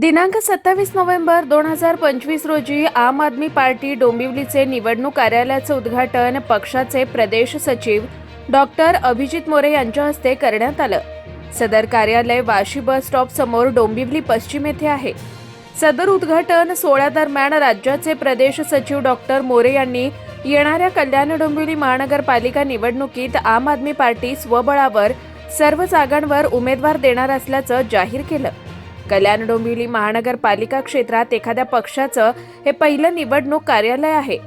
दिनांक सत्तावीस नोव्हेंबर दोन हजार पंचवीस रोजी आम आदमी पार्टी डोंबिवलीचे निवडणूक कार्यालयाचे उद्घाटन पक्षाचे प्रदेश सचिव डॉक्टर अभिजित मोरे यांच्या हस्ते करण्यात आलं. सदर कार्यालय वाशी बस स्टॉप समोर डोंबिवली पश्चिम येथे आहे. सदर उद्घाटन सोहळ्यादरम्यान राज्याचे प्रदेश सचिव डॉक्टर मोरे यांनी येणाऱ्या कल्याण डोंबिवली महानगरपालिका निवडणुकीत आम आदमी पार्टी स्वबळावर सर्व जागांवर उमेदवार देणार असल्याचं जाहीर केलं. कल्याण डोंबिवली महानगरपालिका क्षेत्रात एखाद्या पक्षाचं हे पहिलं निवडणूक कार्यालय आहे.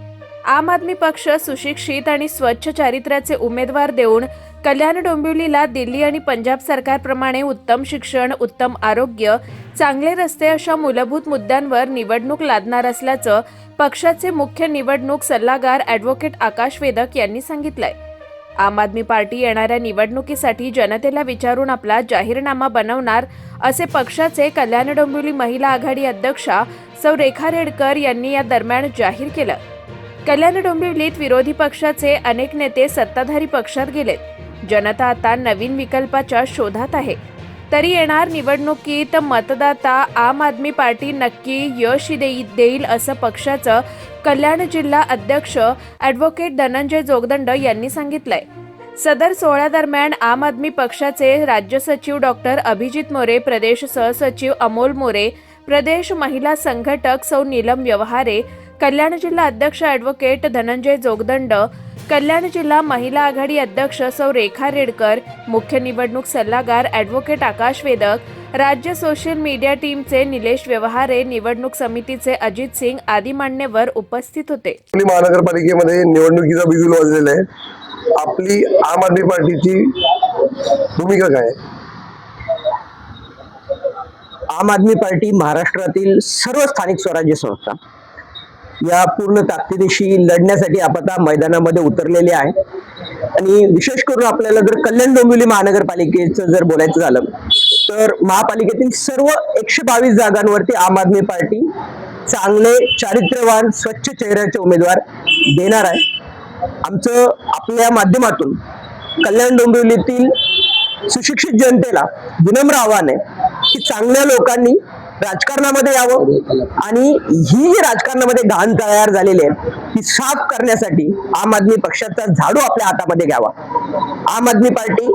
आम आदमी पक्ष सुशिक्षित आणि स्वच्छ चारित्र्याचे उमेदवार देऊन कल्याण डोंबिवलीला दिल्ली आणि पंजाब सरकारप्रमाणे उत्तम शिक्षण उत्तम आरोग्य चांगले रस्ते अशा मूलभूत मुद्द्यांवर निवडणूक लादणार असल्याचं पक्षाचे मुख्य निवडणूक सल्लागार ॲडव्होकेट आकाश वेदक यांनी सांगितलंय. आम आदमी पार्टी येणाऱ्या निवडणुकीसाठी जनतेला विचारून आपला जाहीरनामा बनवणार असे पक्षाचे कल्याण डोंबिवली महिला आघाडी अध्यक्षा सौ रेखा रेडकर यांनी या दरम्यान जाहीर केलं. कल्याण डोंबिवलीत विरोधी पक्षाचे अनेक नेते सत्ताधारी पक्षात गेलेत. जनता आता नवीन विकल्पाच्या शोधात आहे. तरी येणार निवडणुकीत मतदाता आम आदमी पार्टी नक्की यश देई देईल असं पक्षाचं कल्याण जिल्हा अध्यक्ष ॲडव्होकेट धनंजय जोगदंड यांनी सांगितलंय. सदर सोहळ्यादरम्यान आम आदमी पक्षाचे राज्य सचिव डॉक्टर अभिजित मोरे प्रदेश सहसचिव अमोल मोरे प्रदेश महिला संघटक सौ नीलम व्यवहारे कल्याण जिल्हा अध्यक्ष ॲडव्होकेट धनंजय जोगदंड कल्याण जिल्हा महिला आघाडी अध्यक्ष सौ रेखा रेडकर मुख्य निवडणूक सल्लागार ॲडव्होकेट आकाश वेदक राज्य सोशल मीडिया टीमचे निलेश व्यवहारे निवडणूक समितीचे अजित सिंग आदी मान्यवर उपस्थित होते महानगरपालिकेमध्ये निवडणुकीचा बिगुल वाजलेला आहे आपली आम आदमी पार्टीची भूमिका काय आहे? आम आदमी पार्टी महाराष्ट्रातील सर्व स्थानिक स्वराज्य संस्था या पूर्ण ताकदीशी लढण्यासाठी आपण आता मैदानामध्ये उतरलेले आहे. आणि विशेष करून आपल्याला जर कल्याण डोंबिवली महानगरपालिकेचं जर बोलायचं झालं तर महापालिकेतील सर्व एकशे बावीस जागांवरती आम आदमी पार्टी चांगले चारित्र्यवान स्वच्छ चेहऱ्याचे उमेदवार देणार आहे. आमचं आपल्या माध्यमातून कल्याण डोंबिवलीतील सुशिक्षित जनतेला विनम्र आव्हान आहे. की चांगल्या लोकांनी राजकारणामध्ये यावं आणि ही जी राजकारणामध्ये घाण तयार झालेली आहे ती साफ करण्यासाठी आम आदमी पक्षाचा झाडू आपल्या हातामध्ये घ्यावा. आम आदमी पार्टी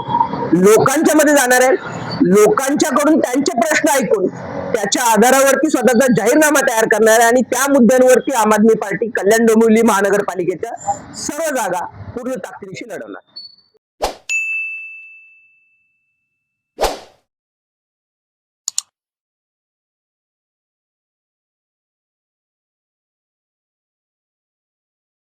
लोकांच्या मध्ये जाणार आहे. लोकांच्याकडून त्यांचे प्रश्न ऐकून त्याच्या आधारावरती स्वतःचा जाहीरनामा तयार करणार आहे आणि त्या मुद्द्यांवरती आम आदमी पार्टी कल्याण डोंबिवली महानगरपालिकेच्या सर्व जागा पूर्ण ताकदीशी लढवणार.